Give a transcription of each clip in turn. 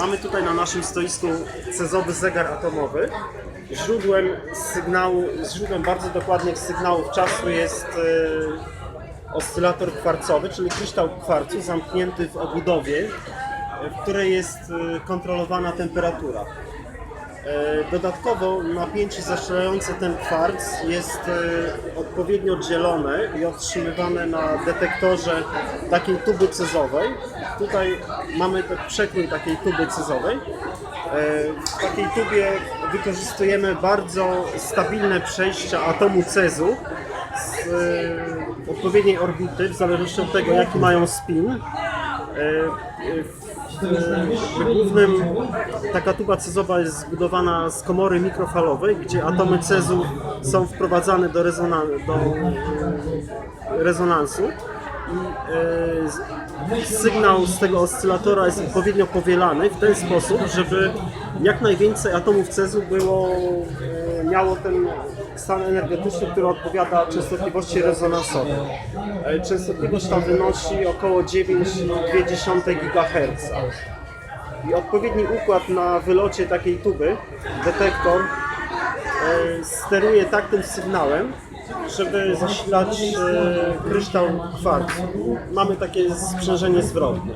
Mamy tutaj na naszym stoisku cezowy zegar atomowy. Źródłem sygnału, źródłem bardzo dokładnych sygnałów czasu jest e, oscylator kwarcowy, czyli kryształ kwarcu zamknięty w obudowie, w której jest e, kontrolowana temperatura. E, Dodatkowo napięcie zastrzelające ten kwarc jest e, odpowiednio dzielone i otrzymywane na detektorze takiej tuby cezowej. Tutaj mamy przekrój takiej tuby cezowej. E, W takiej tubie wykorzystujemy bardzo stabilne przejścia atomu cezu z odpowiedniej orbity, w zależności od tego jaki mają spin. Głównym taka tuba cezowa jest zbudowana z komory mikrofalowej, gdzie atomy cezu są wprowadzane do, rezona- do e, rezonansu. I e, sygnał z tego oscylatora jest odpowiednio powielany w ten sposób, żeby jak najwięcej atomów cezu było, e, miało ten stan energetyczny, który odpowiada częstotliwości rezonansowej. E, Częstotliwość ta wynosi około 9,2 GHz. I odpowiedni układ na wylocie takiej tuby, detektor, steruje tak tym sygnałem, żeby zasilać e, kryształ kwarcu. Mamy takie sprzężenie zwrotne.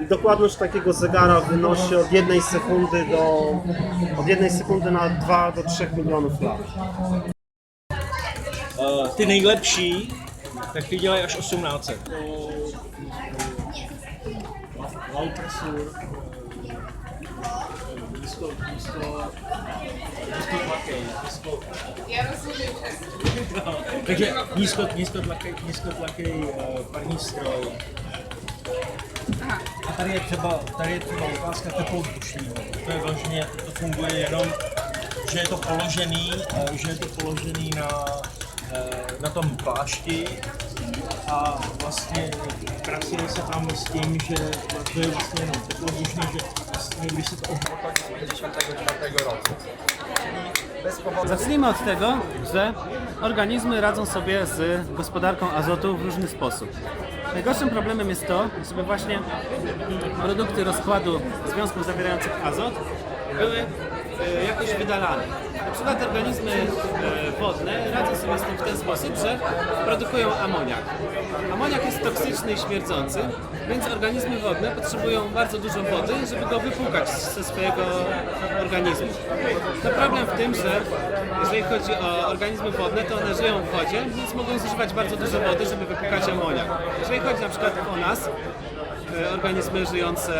I dokładność takiego zegara wynosi od jednej sekundy do od jednej sekundy na 2 do 3 milionów lat. Uh, ty nejlepší, tak ty dělají až 1800. Takže nízko, nízkotlaký, nízkotlaký uh, parní stroj. A tady je třeba, tady je třeba ukázka teplovzdušního. To je vlastně, to funguje jenom, že je to položený, eh, že je to položený na, eh, na tom plášti a vlastně pracuje se tam s tím, že to je vlastně jenom teplovzdušný, že obmotá, Zacznijmy od tego, że organizmy radzą sobie z gospodarką azotu w różny sposób. Najgorszym problemem jest to, żeby właśnie produkty rozkładu związków zawierających azot były e, jakoś wydalane. Na przykład organizmy wodne radzą sobie z tym w ten sposób, że produkują amoniak. Amoniak jest toksyczny i śmierdzący, więc organizmy wodne potrzebują bardzo dużo wody, żeby go wypłukać ze swojego organizmu. No problem w tym, że jeżeli chodzi o organizmy wodne, to one żyją w wodzie, więc mogą zużywać bardzo dużo wody, żeby wypłukać amoniak. Jeżeli chodzi na przykład o nas, organizmy żyjące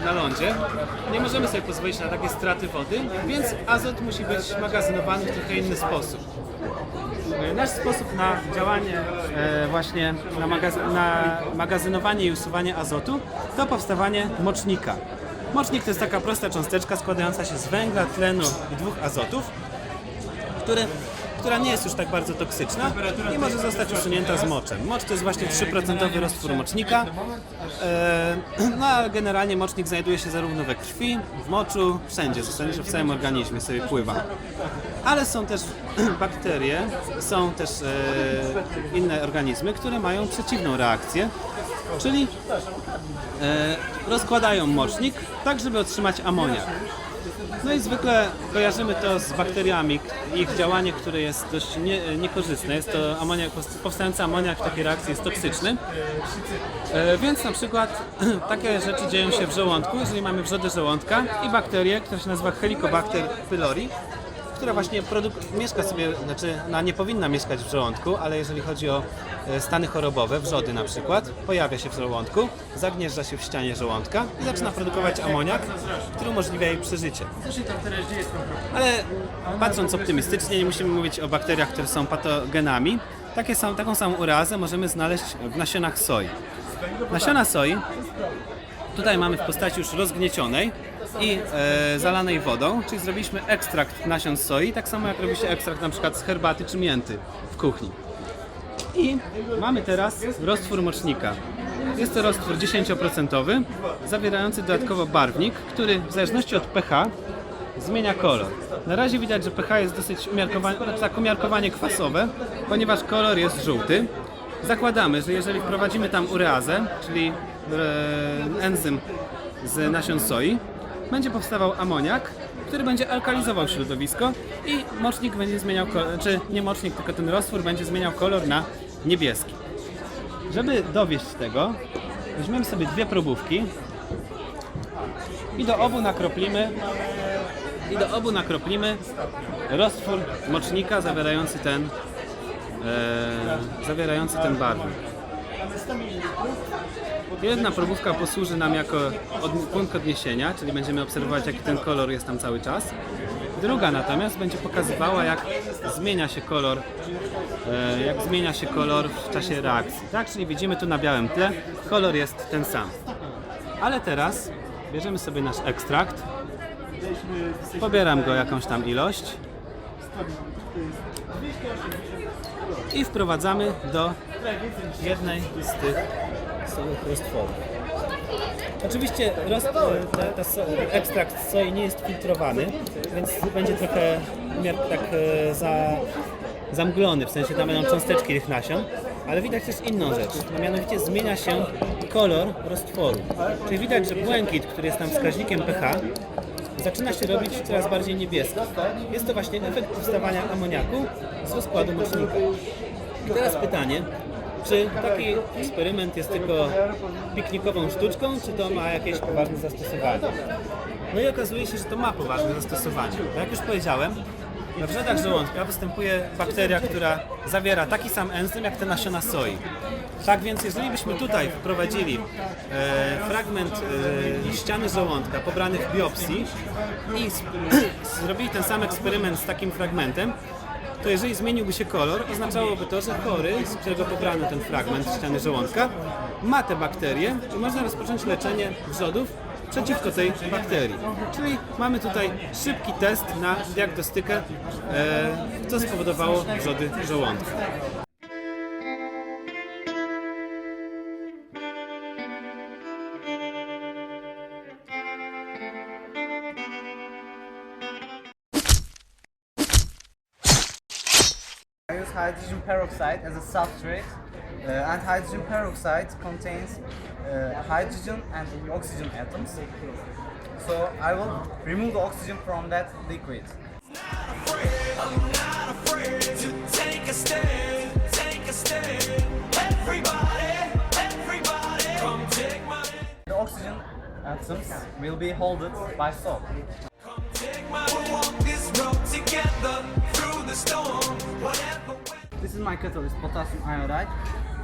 w, na lądzie, nie możemy sobie pozwolić na takie straty wody, więc azot musi być magazynowany w trochę inny sposób. E, Nasz sposób na działanie, e, właśnie na, magaz- na magazynowanie i usuwanie azotu to powstawanie mocznika. Mocznik to jest taka prosta cząsteczka składająca się z węgla, tlenu i dwóch azotów, który, która nie jest już tak bardzo toksyczna i może zostać usunięta z moczem. Mocz to jest właśnie 3% roztwór mocznika. E, no a generalnie mocznik znajduje się zarówno we krwi, w moczu, wszędzie, zasadniczo w całym organizmie sobie pływa. Ale są też bakterie, są też e, inne organizmy, które mają przeciwną reakcję, czyli e, rozkładają mocznik tak, żeby otrzymać amoniak. No i zwykle kojarzymy to z bakteriami, ich działanie, które jest dość nie, niekorzystne. Jest to amoniak, powstający amoniak w takiej reakcji jest toksyczny. E, więc na przykład takie rzeczy dzieją się w żołądku, jeżeli mamy wrzodę żołądka i bakterię, która się nazywa Helicobacter pylori, która właśnie mieszka sobie, znaczy ona nie powinna mieszkać w żołądku, ale jeżeli chodzi o e, stany chorobowe, wrzody na przykład, pojawia się w żołądku, zagnieżdża się w ścianie żołądka i zaczyna produkować amoniak, który umożliwia jej przeżycie. Ale patrząc optymistycznie, nie musimy mówić o bakteriach, które są patogenami. Takie sam, taką samą urazę możemy znaleźć w nasionach soi. Nasiona soi tutaj mamy w postaci już rozgniecionej i e, zalanej wodą, czyli zrobiliśmy ekstrakt nasion soi, tak samo jak robi się ekstrakt na przykład z herbaty czy mięty w kuchni. I mamy teraz roztwór mocznika. Jest to roztwór 10% zawierający dodatkowo barwnik, który w zależności od pH zmienia kolor. Na razie widać, że pH jest dosyć umiarkowanie, tak umiarkowanie kwasowe, ponieważ kolor jest żółty. Zakładamy, że jeżeli wprowadzimy tam ureazę, czyli e, enzym z nasion soi, będzie powstawał amoniak, który będzie alkalizował środowisko i mocznik będzie zmieniał, kolor, czy nie mocznik, tylko ten roztwór będzie zmieniał kolor na niebieski. Żeby dowieść tego, weźmiemy sobie dwie probówki i do obu nakroplimy i do obu nakroplimy roztwór mocznika zawierający ten e, zawierający ten barwnik. Jedna probówka posłuży nam jako od, punkt odniesienia, czyli będziemy obserwować jaki ten kolor jest tam cały czas. Druga natomiast będzie pokazywała jak zmienia się kolor, e, jak zmienia się kolor w czasie reakcji. Tak, czyli widzimy tu na białym tle, kolor jest ten sam. Ale teraz bierzemy sobie nasz ekstrakt, pobieram go jakąś tam ilość i wprowadzamy do jednej z tych roztworów. Oczywiście roz, ta, ta so, ekstrakt soi nie jest filtrowany, więc będzie trochę tak e, za, zamglony, w sensie tam będą cząsteczki tych nasion, ale widać też inną rzecz, a mianowicie zmienia się kolor roztworu. Czyli widać, że błękit, który jest tam wskaźnikiem pH, zaczyna się robić coraz bardziej niebieski. Jest to właśnie efekt powstawania amoniaku z rozkładu mocznika. I teraz pytanie, czy taki eksperyment jest tylko piknikową sztuczką, czy to ma jakieś poważne zastosowanie? No i okazuje się, że to ma poważne zastosowanie. Jak już powiedziałem, we wrzodach żołądka występuje bakteria, która zawiera taki sam enzym jak te nasiona soi. Tak więc jeżeli byśmy tutaj wprowadzili e, fragment e, ściany żołądka pobrany w biopsji i zrobili ten sam eksperyment z takim fragmentem, to jeżeli zmieniłby się kolor, oznaczałoby to, że chory, z którego pobrano ten fragment ściany żołądka, ma te bakterie i można rozpocząć leczenie wrzodów przeciwko tej bakterii. Czyli mamy tutaj szybki test na diagnostykę, e, co spowodowało wrzody żołądka. Hydrogen peroxide as a substrate, uh, and hydrogen peroxide contains uh, hydrogen and oxygen atoms. So I will remove the oxygen from that liquid. The oxygen atoms will be held by salt. This is my catalyst, potassium iodide.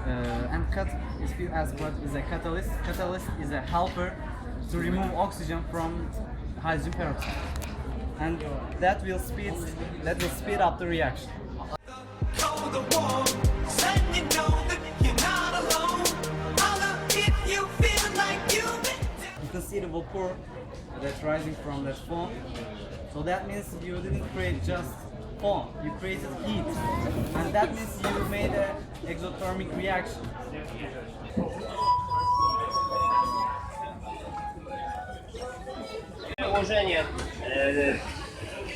Uh, and cat is feel as what is a catalyst. Catalyst is a helper to remove oxygen from hydrogen peroxide. And that will speed that will speed up the reaction. You if you. You can see the vapor that's rising from that foam. So that means you didn't create just foam, you created heat. And that means you made an exothermic reaction. Nałożenie e,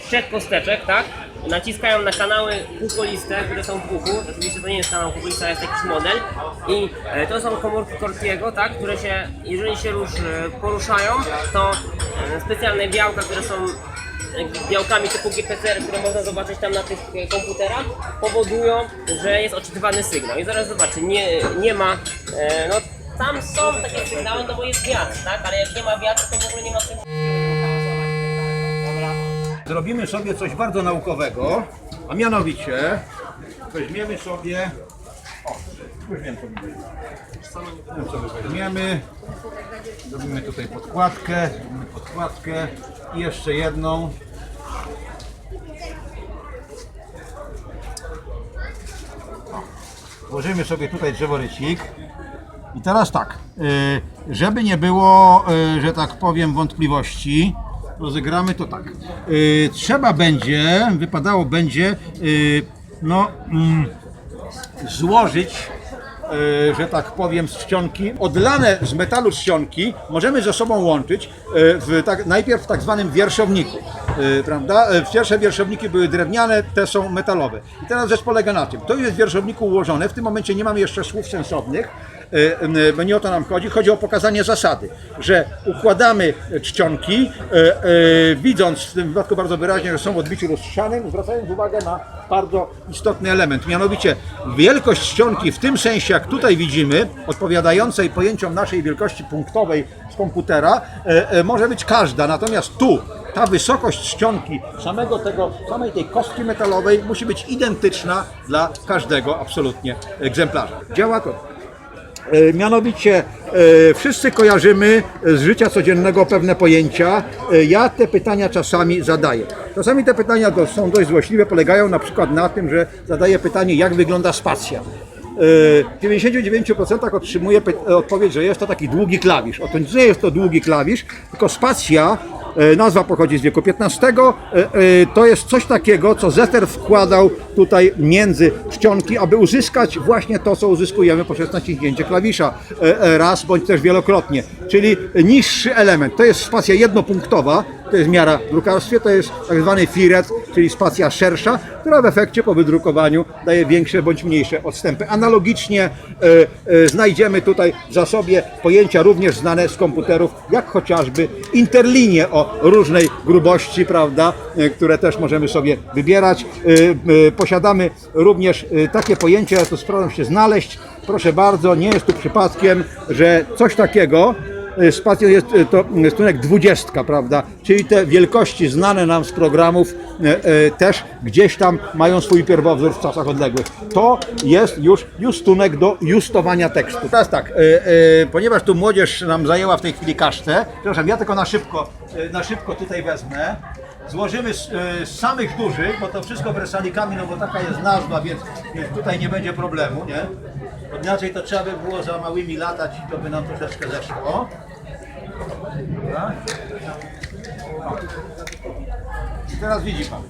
trzech kosteczek, tak? Naciskają na kanały kukoliste, które są w uchu. Oczywiście to nie jest kanał kukolista, jest jakiś model. I e, to są komórki Cortiego, tak? Które się, jeżeli się już e, poruszają, to specjalne białka, które są białkami typu GPCR, które można zobaczyć tam na tych e, komputerach, powodują, że jest odczytywany sygnał. I zaraz zobaczy, nie, nie ma, e, no tam są takie sygnały, no bo jest wiatr, tak? Ale jak nie ma wiatru, to w ogóle nie ma sygnału. Zrobimy sobie coś bardzo naukowego, a mianowicie weźmiemy sobie. Wiem co my weźmiemy. Zrobimy tutaj podkładkę, zrobimy podkładkę i jeszcze jedną. Włożymy sobie tutaj drzeworycik. I teraz tak, y, żeby nie było, y, że tak powiem, wątpliwości, rozegramy to tak. Y, Trzeba będzie, wypadało będzie, no, mm, złożyć, y, że tak powiem, z czcionki, odlane z metalu czcionki możemy ze sobą łączyć y, w tak, najpierw w tak zwanym wierszowniku, y, prawda? Pierwsze wierszowniki były drewniane, te są metalowe. I teraz rzecz polega na tym, to jest w wierszowniku ułożone, w tym momencie nie mamy jeszcze słów sensownych, e, e, nie o to nam chodzi, chodzi o pokazanie zasady, że układamy czcionki, e, widząc w tym wypadku bardzo wyraźnie, że są w odbiciu lustrzanym, zwracając uwagę na bardzo istotny element, mianowicie wielkość czcionki w tym sensie, jak tutaj widzimy, odpowiadającej pojęciom naszej wielkości punktowej z komputera, może być każda, natomiast tu ta wysokość czcionki samego tego, samej tej kostki metalowej musi być identyczna dla każdego absolutnie egzemplarza. Działa to Mianowicie e, wszyscy kojarzymy z życia codziennego pewne pojęcia. E, Ja te pytania czasami zadaję. Czasami te pytania są dość złośliwe, polegają na przykład na tym, że zadaję pytanie, jak wygląda spacja. E, W 99% otrzymuję odpowiedź, że jest to taki długi klawisz. Otóż nie jest to długi klawisz, tylko spacja E, Nazwa pochodzi z wieku XV. E, e, To jest coś takiego, co Zeter wkładał tutaj między czcionki, aby uzyskać właśnie to, co uzyskujemy poprzez naciśnięcie klawisza e, e, raz bądź też wielokrotnie. Czyli niższy element. To jest spacja jednopunktowa, to jest miara w drukarstwie, to jest tak zwany firet, czyli spacja szersza, która w efekcie po wydrukowaniu daje większe bądź mniejsze odstępy. Analogicznie e, e, znajdziemy tutaj w zasobie pojęcia również znane z komputerów, jak chociażby interlinie o różnej grubości, prawda, e, które też możemy sobie wybierać. E, e, Posiadamy również e, takie pojęcia, ja to sprawdzam się znaleźć. Proszę bardzo, nie jest tu przypadkiem, że coś takiego Spacją jest e, to e, stosunek 20, prawda? Czyli te wielkości znane nam z programów też gdzieś tam mają swój pierwowzór w czasach odległych. To jest już justunek do justowania tekstu. Teraz tak, ponieważ tu młodzież nam zajęła w tej chwili kasztę, przepraszam, ja tylko na szybko, na szybko tutaj wezmę. Złożymy z, z samych dużych, bo to wszystko bresalikami, no bo taka jest nazwa, więc, więc tutaj nie będzie problemu, nie? Inaczej to trzeba by było za małymi latać i to by nam troszeczkę zeszło. I teraz widzi Pan.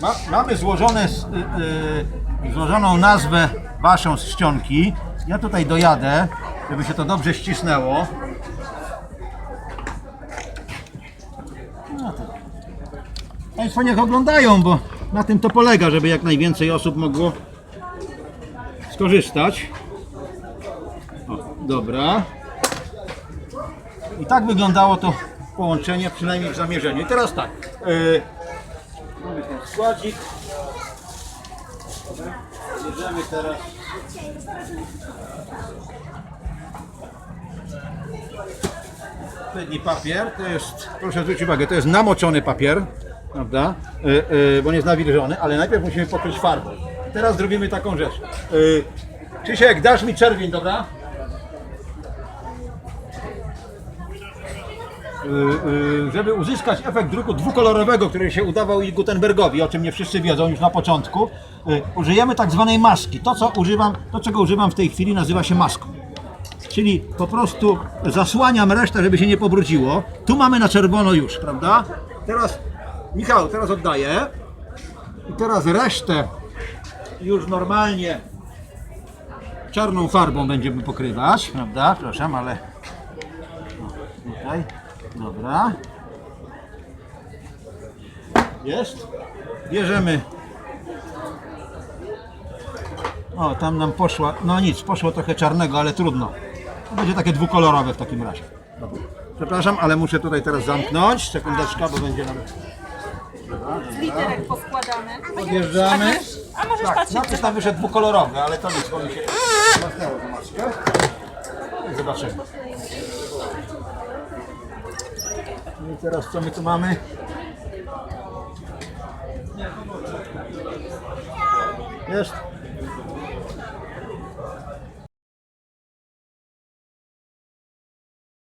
Ma, mamy złożone, y, y, złożoną nazwę Waszą z czcionki. Ja tutaj dojadę, żeby się to dobrze ścisnęło. No to. Państwo niech oglądają, bo na tym to polega, żeby jak najwięcej osób mogło skorzystać. Dobra. I tak wyglądało to połączenie, przynajmniej w zamierzeniu. I teraz tak. Yy, mamy ten składzik. Bierzemy teraz. Odpowiedni papier, to jest, proszę zwrócić uwagę, to jest namoczony papier, prawda? Yy, yy, bo nie jest nawilżony, ale najpierw musimy pokryć farbą. Teraz zrobimy taką rzecz. Yy, Krzysiek, dasz mi czerwień, dobra? Y, y, żeby uzyskać efekt druku dwukolorowego, który się udawał i Gutenbergowi, o czym nie wszyscy wiedzą już na początku, y, użyjemy tak zwanej maski. To, co używam, to czego używam w tej chwili nazywa się maską. Czyli po prostu zasłaniam resztę, żeby się nie pobrudziło. Tu mamy na czerwono już, prawda? Teraz, Michał, teraz oddaję. I teraz resztę już normalnie czarną farbą będziemy pokrywać, prawda? Przepraszam, ale Tutaj. Dobra. Jest. Bierzemy. O, tam nam poszła. No nic, poszło trochę czarnego, ale trudno. To będzie takie dwukolorowe w takim razie. Dobra. Przepraszam, ale muszę tutaj teraz zamknąć. Sekundeczka, bo będzie nam. literek poskładane. Odjeżdżamy. A możesz Tak, patrzeć. napis tam wyszedł dwukolorowy, ale to nic, bo mi się zobaczymy. No I teraz co my tu mamy? Jest.